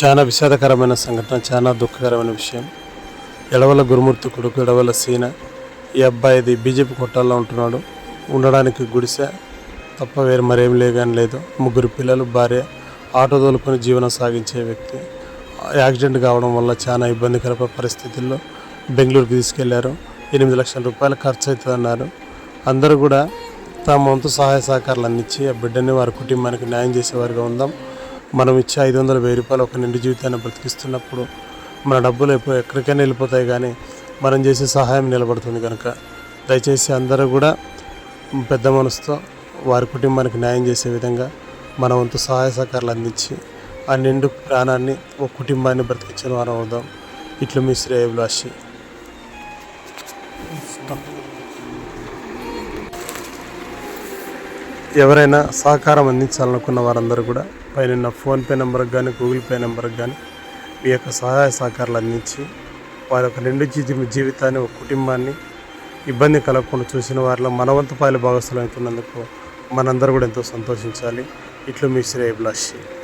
చాలా విషాదకరమైన సంఘటన చాలా దుఃఖకరమైన విషయం. ఎడవల గురుమూర్తి కొడుకు ఎడవల సీన ఈ అబ్బాయిది బీజేపీ కొట్టాల్లో ఉంటున్నాడు. ఉండడానికి గుడిసె తప్ప వేరు మరేం లేదని లేదు. ముగ్గురు పిల్లలు భార్య ఆటో తోలుకొని జీవనం సాగించే వ్యక్తి. యాక్సిడెంట్ కావడం వల్ల చాలా ఇబ్బందికర పరిస్థితుల్లో బెంగళూరుకి తీసుకెళ్ళారు. ఎనిమిది లక్షల రూపాయలు ఖర్చు అవుతుందన్నారు. అందరూ కూడా తమ వంతు సహాయ సహకారాలు అందించి ఆ బిడ్డని వారి కుటుంబానికి న్యాయం చేసేవారుగా ఉందాం. మనం ఇచ్చే ఐదు వందల వెయ్యి రూపాయలు ఒక నిండు జీవితాన్ని బ్రతికిస్తున్నప్పుడు మన డబ్బులు ఎప్పుడు ఎక్కడికైనా వెళ్ళిపోతాయి కానీ మనం చేసే సహాయం నిలబడుతుంది కనుక. దయచేసి అందరూ కూడా పెద్ద మనసుతో వారి కుటుంబానికి న్యాయం చేసే విధంగా మన వంతు సహాయ సహకారాలు అందించి ఆ నిండు ప్రాణాన్ని ఒక కుటుంబాన్ని బ్రతికించిన వారం అవుదాం. ఇట్లు మీ శ్రేయభిలాషి. ఎవరైనా సహకారం అందించాలనుకున్న వారందరూ కూడా పైన ఫోన్పే నెంబర్కి కానీ గూగుల్ పే నెంబర్కి కానీ మీ యొక్క సహాయ సహకారాలు అందించి వారి యొక్క నిండు జీవితాన్ని ఒక కుటుంబాన్ని ఇబ్బంది కలగకుండా చూసిన వారిలో మనవంతు భాగస్థులు అవుతున్నందుకు మనందరూ కూడా ఎంతో సంతోషించాలి. ఇట్లు మీ శ్రేయభిలాషి